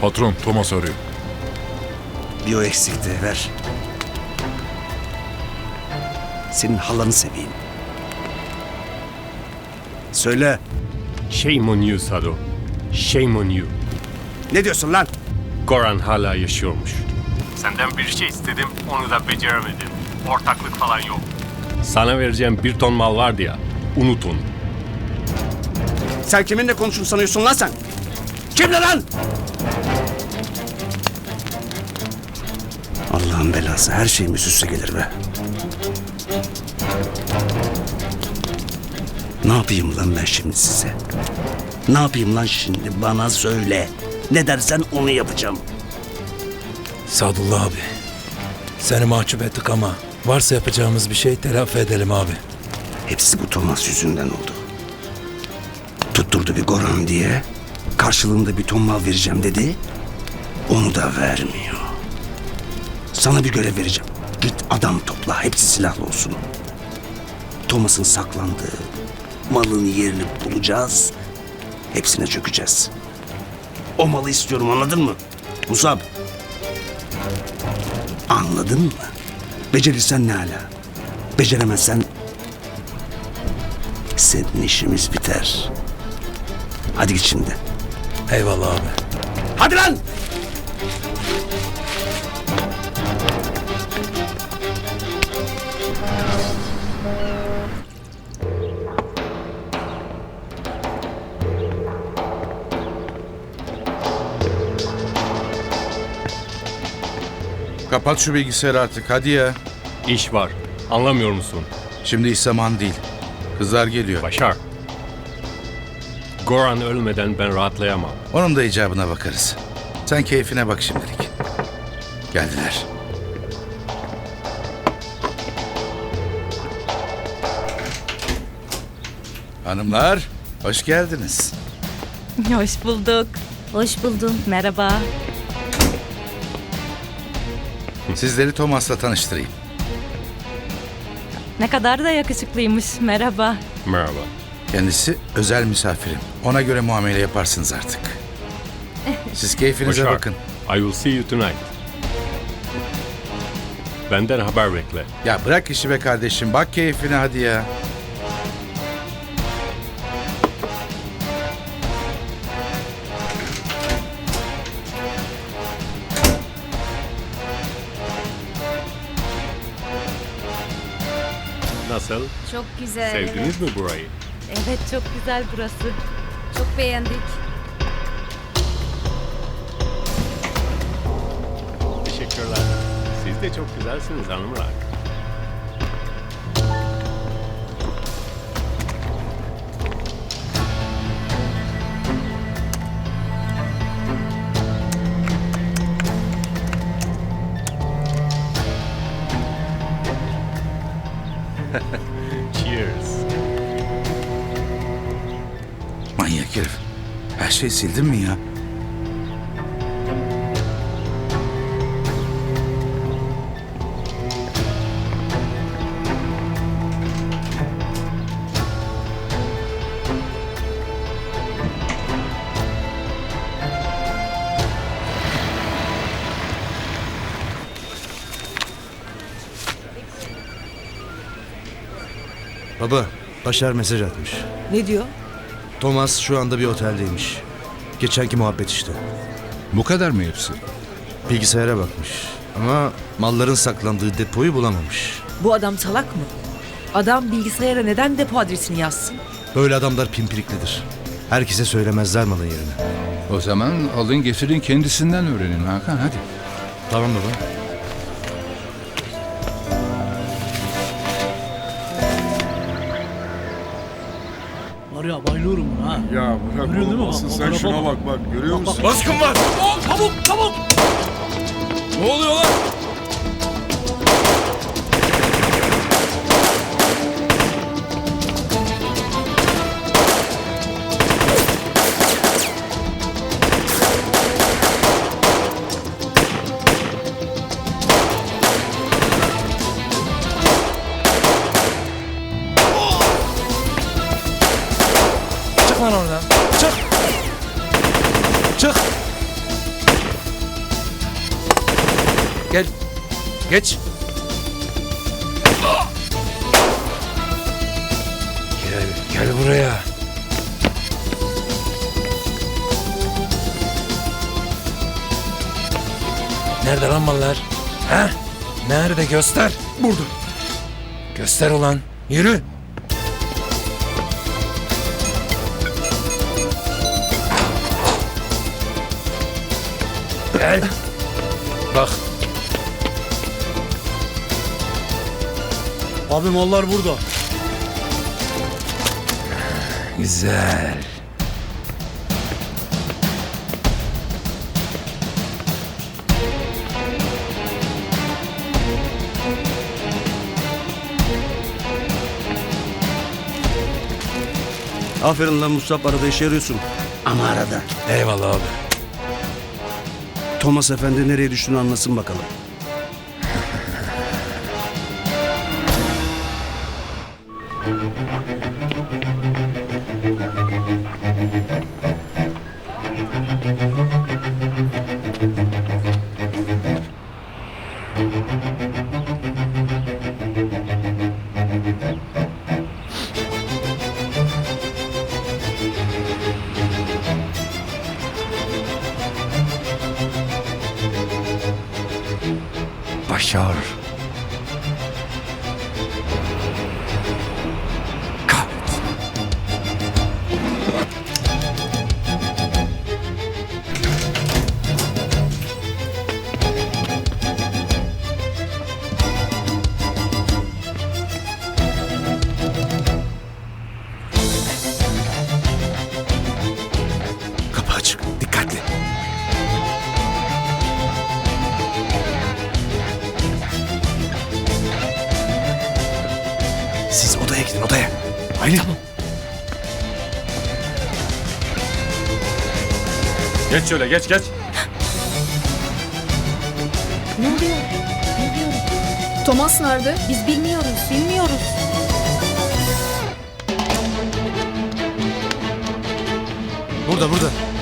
Patron Thomas arıyor. Bir o eksikti ver. Senin halanı seveyim. Söyle. Shame on you Sado. Shame on you. Ne diyorsun lan? Goran hala yaşıyormuş. Senden bir şey istedim, onu da beceremedin. Ortaklık falan yok. Sana vereceğim bir ton mal vardı ya, unut onu. Sen kiminle konuşun sanıyorsun lan sen? Kimle lan? Allah'ın belası her şeyimiz üste gelir be. Ne yapayım lan ben şimdi size? Ne yapayım lan şimdi bana söyle. Ne dersen onu yapacağım. Sadullah abi. Seni mahcup ettik ama varsa yapacağımız bir şey telafi edelim abi. Hepsi bu Thomas yüzünden oldu. Tutturdu bir Goran diye. Karşılığında bir ton mal vereceğim dedi. Onu da vermiyor. Sana bir görev vereceğim. Git adam topla. Hepsi silahlı olsun. Thomas'ın saklandığı malın yerini bulacağız. Hepsine çökeceğiz. O malı istiyorum anladın mı? Musab. Anladın mı? Becerirsen ne ala? Beceremezsen senin işimiz biter. Hadi git şimdi. Eyvallah abi. Hadi lan! Kapat şu bilgisayarı artık hadi ya. İş var, anlamıyor musun? Şimdi iş zaman değil. Kızlar geliyor. Başar. Goran ölmeden ben rahatlayamam. Onun da icabına bakarız. Sen keyfine bak şimdilik. Geldiler. Hanımlar, hoş geldiniz. Hoş bulduk. Hoş buldum. Merhaba. Sizleri Thomas'la tanıştırayım. Ne kadar da yakışıklıymış. Merhaba. Merhaba. Kendisi özel misafirim. Ona göre muamele yaparsınız artık. Siz keyfinize Başar, bakın. I will see you tonight. Benden haber bekle. Ya bırak işi be kardeşim. Bak keyfine hadi ya. Nasıl? Çok güzel. Sevdiniz mi burayı? Evet çok güzel burası. Çok beğendik. Teşekkürler. Siz de çok güzelsiniz hanımlar. Şeyi sildin mi ya? Baba, Başar mesaj atmış. Ne diyor? Thomas şu anda bir oteldeymiş. Geçenki muhabbet işte. Bu kadar mı hepsi? Bilgisayara bakmış. Ama malların saklandığı depoyu bulamamış. Bu adam salak mı? Adam bilgisayara neden depo adresini yazsın? Böyle adamlar pimpiriklidir. Herkese söylemezler malın yerini. O zaman alın getirin kendisinden öğrenin Hakan hadi. Tamam baba. Ya bayılıyorum buna ha. Ya bırak Görüyor değil mi? olmasın Bak, sen bak, şuna bak. bak bak görüyor musun? Baskın var. Çabuk çabuk. Ne oluyor lan? Çık. Çık. Gel. Geç. Gel, gel buraya. Nerede lan mallar? Ha? Nerede göster? Burada. Göster ulan. Yürü. Gel. Bak Abi mallar burada. güzel. Aferin lan Musab arada işe yarıyorsun. Ama arada. Eyvallah abi. Thomas Efendi nereye düştüğünü anlasın bakalım. Geç şöyle geç geç. Thomas nerede? Biz bilmiyoruz. Bilmiyoruz. Burada burada.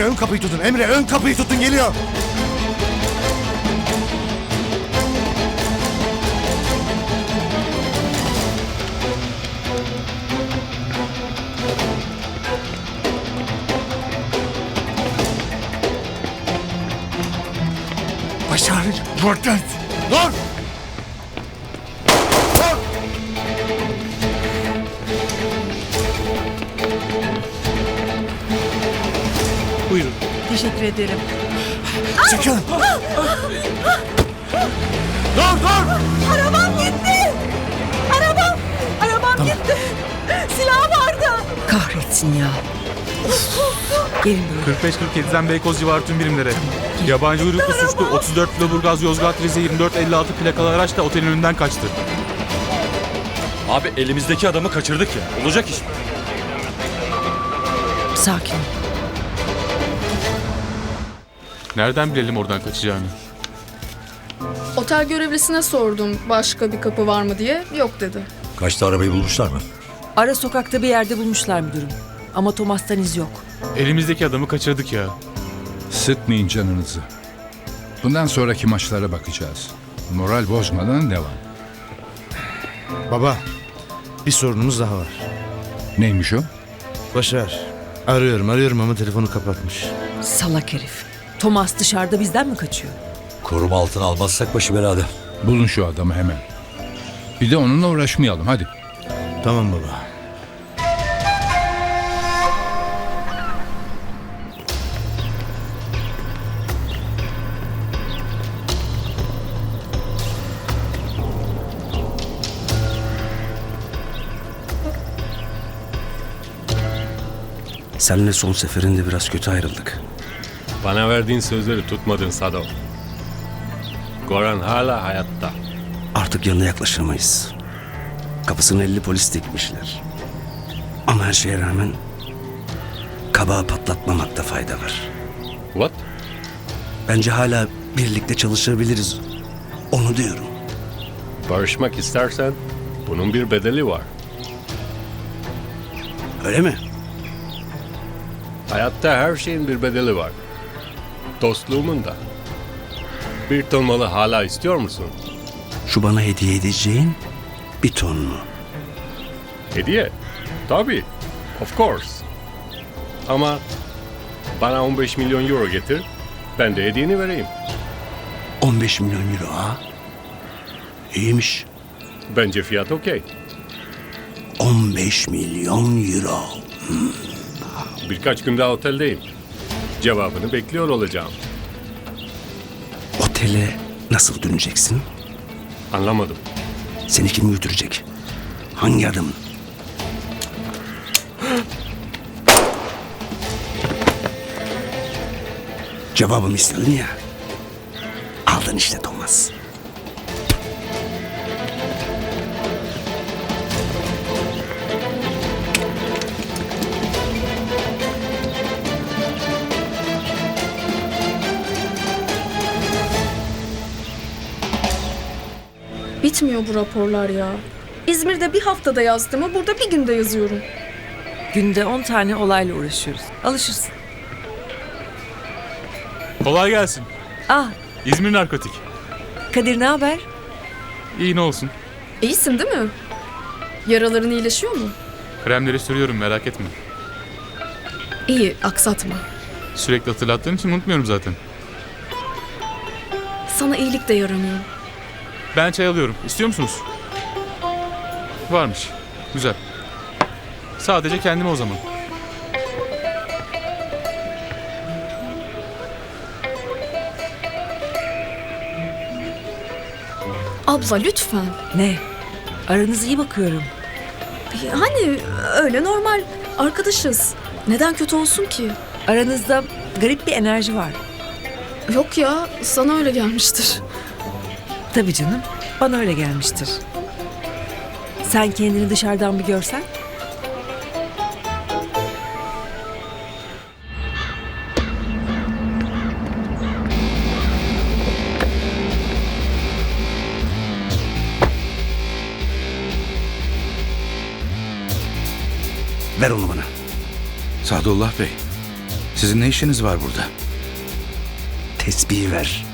Emre ön kapıyı tutun. Emre ön kapıyı tutun geliyor. Başar. Dur. Dur. Dur. Teşekkür ederim. Çıkın. dur dur. Arabam gitti. Arabam. Arabam gitti. Silah vardı. Kahretsin ya. Gelin buraya. 45-47'den Beykoz civarı tüm birimlere. Yabancı uyruklu suçlu 34 Floburgaz Yozgat Rize 24-56 plakalı araç da otelin önünden kaçtı. Abi elimizdeki adamı kaçırdık ya. Olacak iş mi? Sakin ol. Nereden bilelim oradan kaçacağını? Otel görevlisine sordum başka bir kapı var mı diye. Yok dedi. Kaçta arabayı bulmuşlar mı? Ara sokakta bir yerde bulmuşlar müdürüm. Ama Thomas'tan iz yok. Elimizdeki adamı kaçırdık ya. Sıkmayın canınızı. Bundan sonraki maçlara bakacağız. Moral bozmadan devam. Baba, bir sorunumuz daha var. Neymiş o? Başar. Arıyorum arıyorum ama telefonu kapatmış. Salak herif. Thomas dışarıda bizden mi kaçıyor? Koruma altına almazsak başı belada. Bulun şu adamı hemen. Bir de onunla uğraşmayalım hadi. Tamam baba. Seninle son seferinde biraz kötü ayrıldık. Bana verdiğin sözleri tutmadın Sado. Goran hala hayatta. Artık yanına yaklaşamayız. Kapısına elli polis dikmişler. Ama her şeye rağmen kabağı patlatmamakta fayda var. What? Bence hala birlikte çalışabiliriz. Onu diyorum. Barışmak istersen bunun bir bedeli var. Öyle mi? Hayatta her şeyin bir bedeli var. Dostluğumun da. Bir ton malı hala istiyor musun? Şu bana hediye edeceğin bir ton mu? Hediye. Tabii. Of course. Ama bana 15 milyon euro getir. Ben de hediyeni vereyim. 15 milyon euro ha? İyiymiş. Bence fiyat okey. 15 milyon euro. Birkaç gün daha oteldeyim. Cevabını bekliyor olacağım. Otele nasıl döneceksin? Anlamadım. Seni kim götürecek? Hangi adım? Cevabımı istedin ya. Aldın işte Thomas. Bitmiyor bu raporlar ya. İzmir'de bir haftada yazdığımı burada bir günde yazıyorum. Günde 10 tane olayla uğraşıyoruz. Alışırsın. Kolay gelsin. Ah İzmir Narkotik. Kadir ne haber? İyi ne olsun. İyisin değil mi? Yaraların iyileşiyor mu? Kremleri sürüyorum merak etme. İyi, aksatma. Sürekli hatırlattığın için unutmuyorum zaten. Sana iyilik de yaramıyor. Ben çay alıyorum. İstiyor musunuz? Varmış. Güzel. Sadece kendime o zaman. Abla lütfen. Ne? Aranız iyi bakıyorum. Hani öyle normal arkadaşız. Neden kötü olsun ki? Aranızda garip bir enerji var. Yok ya, sana öyle gelmiştir. Tabii canım. Bana öyle gelmiştir. Sen kendini dışarıdan bir görsen. Ver onu bana. Sadullah Bey, sizin ne işiniz var burada? Tesbihi ver.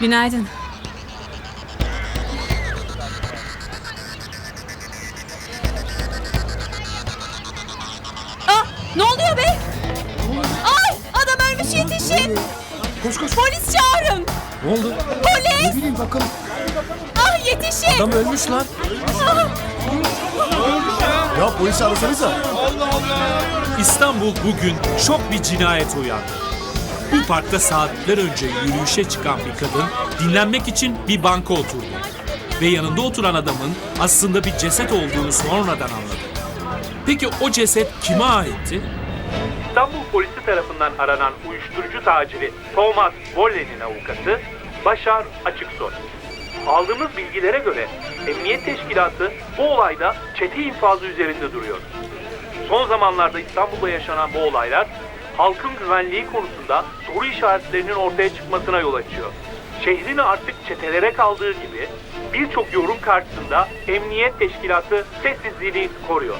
Günaydın. Aa, ne oluyor be? Ay, adam ölmüş yetişin. Koş koş. Polis çağırın. Ne oldu? Polis. Ne bileyim bakalım. Ah yetişin. Adam ölmüş lan. Ya polisi arasanıza. İstanbul bugün şok bir cinayet uyandı. Bu parkta saatler önce yürüyüşe çıkan bir kadın dinlenmek için bir banka oturdu. Ve yanında oturan adamın aslında bir ceset olduğunu sonradan anladı. Peki o ceset kime aitti? İstanbul polisi tarafından aranan uyuşturucu taciri Thomas Wolle'nin avukatı Başar Açıksoy. Aldığımız bilgilere göre Emniyet Teşkilatı bu olayda çete infazı üzerinde duruyor. Son zamanlarda İstanbul'da yaşanan bu olaylar halkın güvenliği konusunda soru işaretlerinin ortaya çıkmasına yol açıyor. Şehrin artık çetelere kaldığı gibi birçok yorum karşısında Emniyet Teşkilatı sessizliğini koruyor.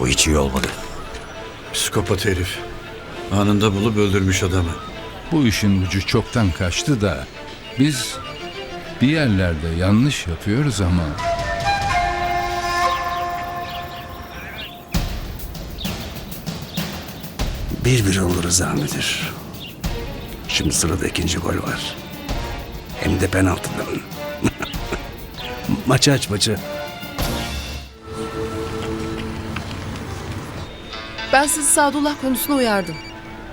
O hiç iyi olmadı. Psikopat herif. Anında bulup öldürmüş adamı. Bu işin ucu çoktan kaçtı da biz bir yerlerde yanlış yapıyoruz ama Bir bir olur Rıza Müdür. Şimdi sırada ikinci gol var. Hem de penaltıdan. maçı aç maçı. Ben sizi Sadullah konusuna uyardım.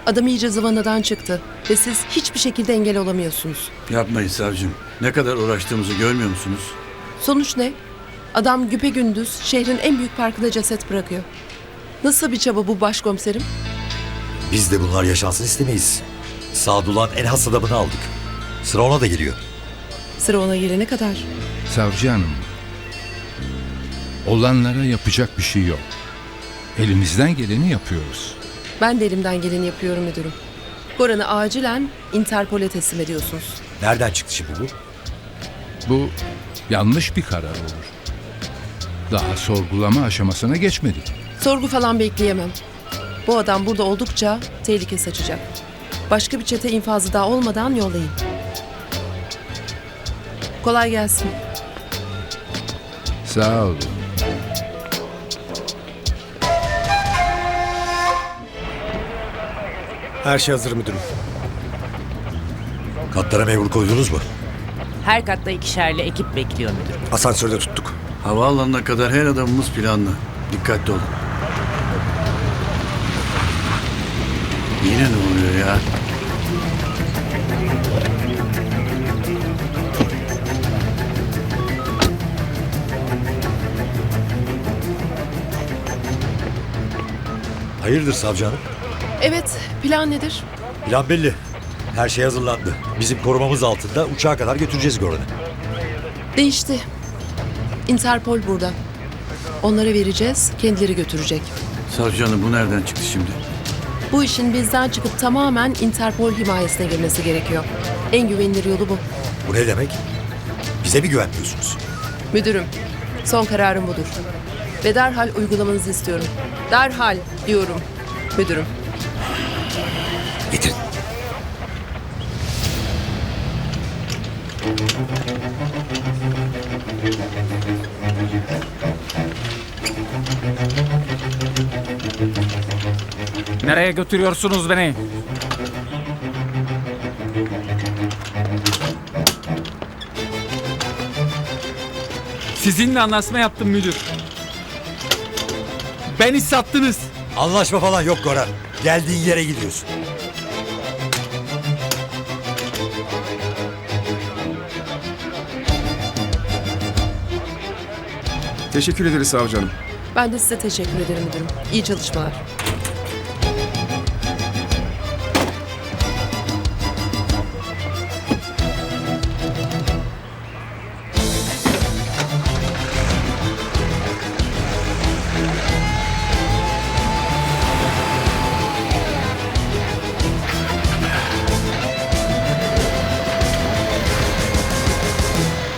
Adam iyice zıvanadan çıktı ve siz hiçbir şekilde engel olamıyorsunuz. Yapmayın savcım. Ne kadar uğraştığımızı görmüyor musunuz? Sonuç ne? Adam güpe gündüz şehrin en büyük parkında ceset bırakıyor. Nasıl bir çaba bu başkomiserim? Biz de bunlar yaşansın istemeyiz. Sadullah'ın en has adamını aldık. Sıra ona da geliyor. Sıra ona gelene kadar. Savcı hanım. Olanlara yapacak bir şey yok. Elimizden geleni yapıyoruz. Ben de elimden geleni yapıyorum müdürüm. Goran'ı acilen Interpol'e teslim ediyorsunuz. Nereden çıktı şimdi bu? Bu yanlış bir karar olur. Daha sorgulama aşamasına geçmedik. Sorgu falan bekleyemem. Bu adam burada oldukça tehlike saçacak. Başka bir çete infazı daha olmadan yollayın. Kolay gelsin. Sağ olun. Her şey hazır müdürüm. Katlara memur koydunuz mu? Her katta ikişerli ekip bekliyor müdür. Asansörde tuttuk. Havaalanına kadar her adamımız planlı. Dikkatli olun. Yine ne oluyor ya? Hayırdır savcı hanım? Evet, plan nedir? Plan belli. Her şey hazırlandı. Bizim korumamız altında uçağa kadar götüreceğiz Goran'ı. Değişti. Interpol burada. Onlara vereceğiz, kendileri götürecek. Savcı hanım bu nereden çıktı şimdi? Bu işin bizden çıkıp tamamen Interpol himayesine girmesi gerekiyor. En güvenilir yolu bu. Bu ne demek? Bize mi güvenmiyorsunuz? Müdürüm, son kararım budur. Ve derhal uygulamanızı istiyorum. Derhal diyorum müdürüm. Nereye götürüyorsunuz beni? Sizinle anlaşma yaptım müdür. Beni sattınız. Anlaşma falan yok Goran. Geldiğin yere gidiyorsun. Teşekkür ederiz savcı hanım. Ben de size teşekkür ederim müdürüm. İyi çalışmalar.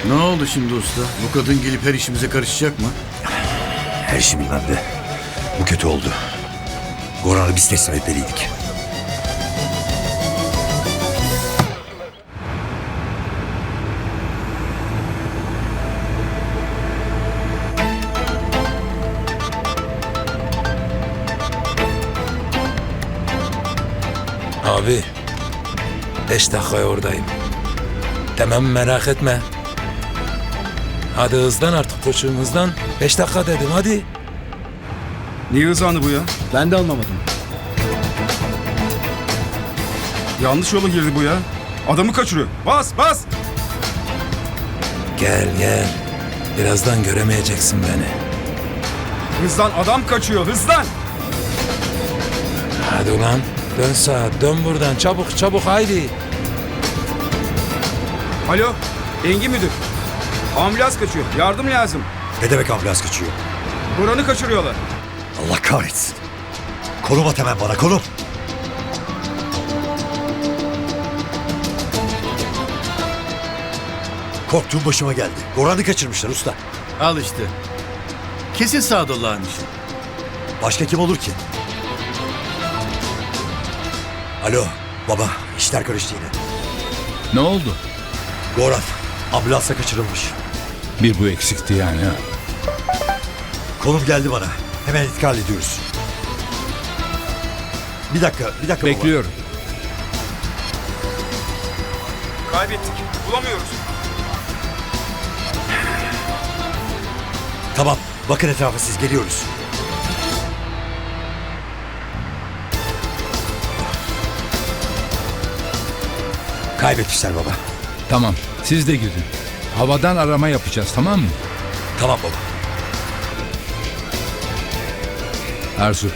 Ne oldu şimdi usta? Bu kadın gelip her işimize karışacak mı? Her işi bilmem de. Bu kötü oldu. Goran'ı biz teslim etmeliydik. Abi. Beş dakikaya oradayım. Tamam merak etme. Hadi hızlan artık koçum hızlan. Beş dakika dedim hadi. Niye hızlandı bu ya? Ben de anlamadım. Yanlış yola girdi bu ya. Adamı kaçırıyor. Bas bas. Gel gel. Birazdan göremeyeceksin beni. Hızlan adam kaçıyor hızlan. Hadi ulan. Dön sağa dön buradan çabuk çabuk haydi. Alo Engin müdür. Ambulans kaçıyor. Yardım lazım. Ne demek ambulans kaçıyor? Buranı kaçırıyorlar. Allah kahretsin. Konum at hemen bana konum. Korktuğum başıma geldi. Goran'ı kaçırmışlar usta. Al işte. Kesin Sadullah'ın işi. Başka kim olur ki? Alo baba işler karıştı yine. Ne oldu? Goran ambulansa kaçırılmış. Bir bu eksikti yani. ha. Konum geldi bana. Hemen intikal ediyoruz. Bir dakika, bir dakika baba. Bekliyorum. Kaybettik. Bulamıyoruz. Tamam, bakın etrafa siz geliyoruz. Kaybetmişler baba. Tamam. Siz de gidin. Havadan arama yapacağız tamam mı? Tamam baba. Arzu.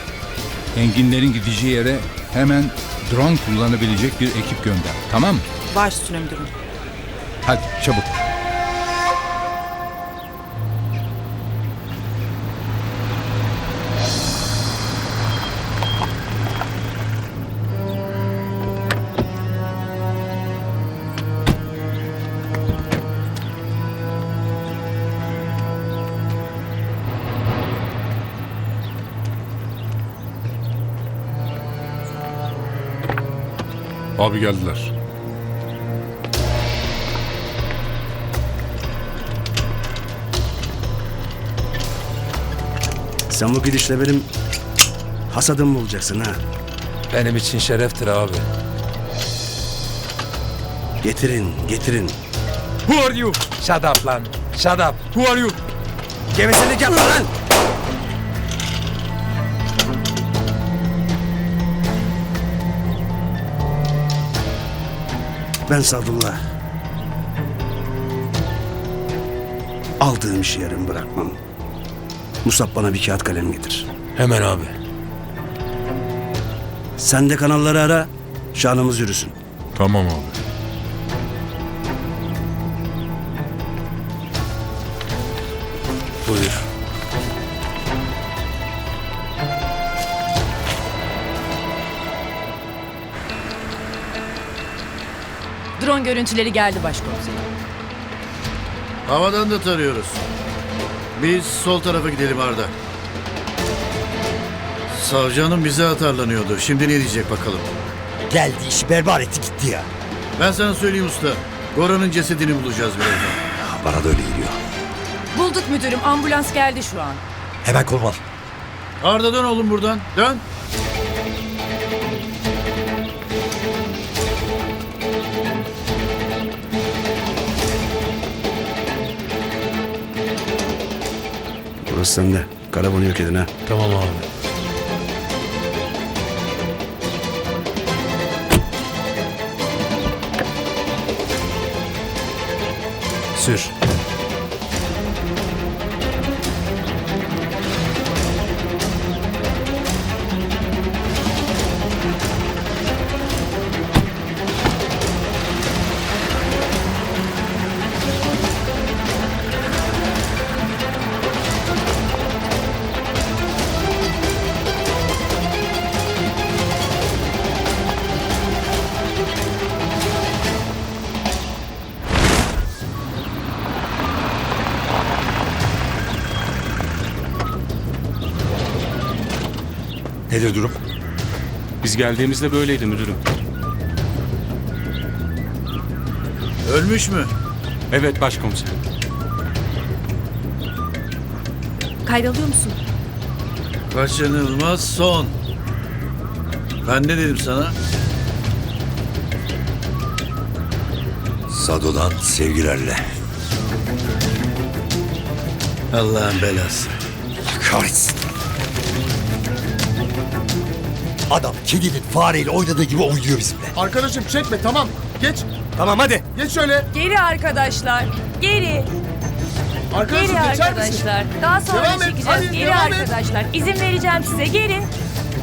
Enginlerin gideceği yere hemen drone kullanabilecek bir ekip gönder. Tamam mı? Baş üstüne müdürüm. Hadi çabuk. Abi geldiler. Sen bu gidişle benim hasadım mı olacaksın ha? Benim için şereftir abi. Getirin, getirin. Who are you? Shut up lan. Shut up. Who are you? Gevezelik yapma lan! Ben Sadullah. Aldığım işi yarım bırakmam. Musab bana bir kağıt kalem getir. Hemen abi. Sen de kanalları ara, şanımız yürüsün. Tamam abi. Görüntüleri geldi başkomiserim. Havadan da tarıyoruz. Biz sol tarafa gidelim Arda. Savcı hanım bize atarlanıyordu. Şimdi ne diyecek bakalım. Geldi işi berbat etti gitti ya. Ben sana söyleyeyim usta. Goran'ın cesedini bulacağız birazdan. Bana da öyle geliyor. Bulduk müdürüm. Ambulans geldi şu an. Hemen konum al. Arda dön oğlum buradan. Dön. Burası sende. Karavanı yok edin ha. Tamam abi. Sür. Nedir durum? Biz geldiğimizde böyleydi müdürüm. Ölmüş mü? Evet başkomiserim. Kaydalıyor musun? Kaçınılmaz son. Ben ne dedim sana? Sado'dan sevgilerle. Allah'ın belası. Kahretsin. Adam kedinin fareyle oynadığı gibi oynuyor bizimle. Arkadaşım çekme tamam. Geç. Tamam hadi. Geç şöyle. Geri arkadaşlar. Geri. Arkadaşım Geri geçer misin? arkadaşlar. Daha sonra Devam et, çekeceğiz. hadi, Geri devam et. arkadaşlar. İzin vereceğim size. Geri.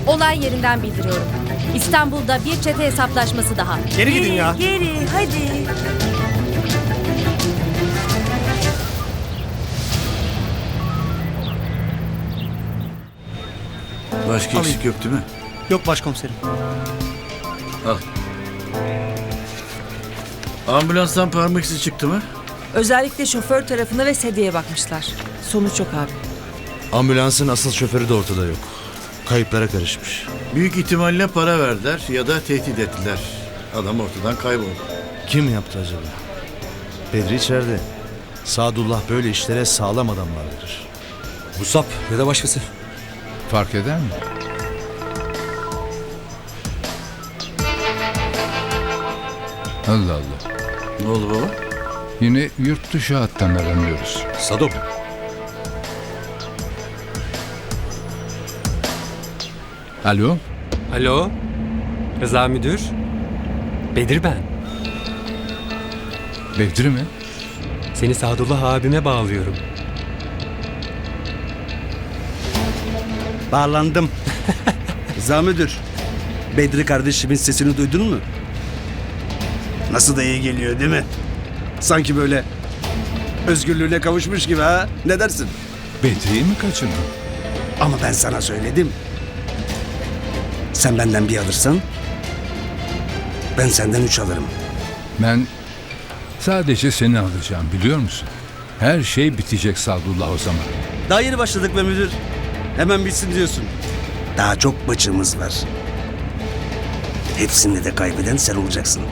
Olay yerinden bildiriyorum. İstanbul'da bir çete hesaplaşması daha. Geri gidin ya. Geri. Hadi. Başka eksik yok değil mi? Yok başkomiserim. Al. Ambulanstan parmak izi çıktı mı? Özellikle şoför tarafına ve sedyeye bakmışlar. Sonuç yok abi. Ambulansın asıl şoförü de ortada yok. Kayıplara karışmış. Büyük ihtimalle para verdiler ya da tehdit ettiler. Adam ortadan kayboldu. Kim yaptı acaba? Bedri içeride. Sadullah böyle işlere sağlam adamlar verir. Musab ya da başkası. Fark eder mi? Allah Allah. Ne oldu baba? Yine yurt dışı hattan aranıyoruz. Sado mu? Alo? Alo? Rıza müdür? Bedir ben. Bedri mi? Seni Sadullah abime bağlıyorum. Bağlandım. Rıza müdür. Bedri kardeşimin sesini duydun mu? Nasıl da iyi geliyor değil mi? Sanki böyle özgürlüğüne kavuşmuş gibi ha? Ne dersin? Bedri'yi mi kaçırdın? Ama ben sana söyledim. Sen benden bir alırsan ben senden üç alırım. Ben sadece seni alacağım biliyor musun? Her şey bitecek Sadullah o zaman. Daha yeni başladık be müdür. Hemen bitsin diyorsun. Daha çok maçımız var. Hepsinde de kaybeden sen olacaksın.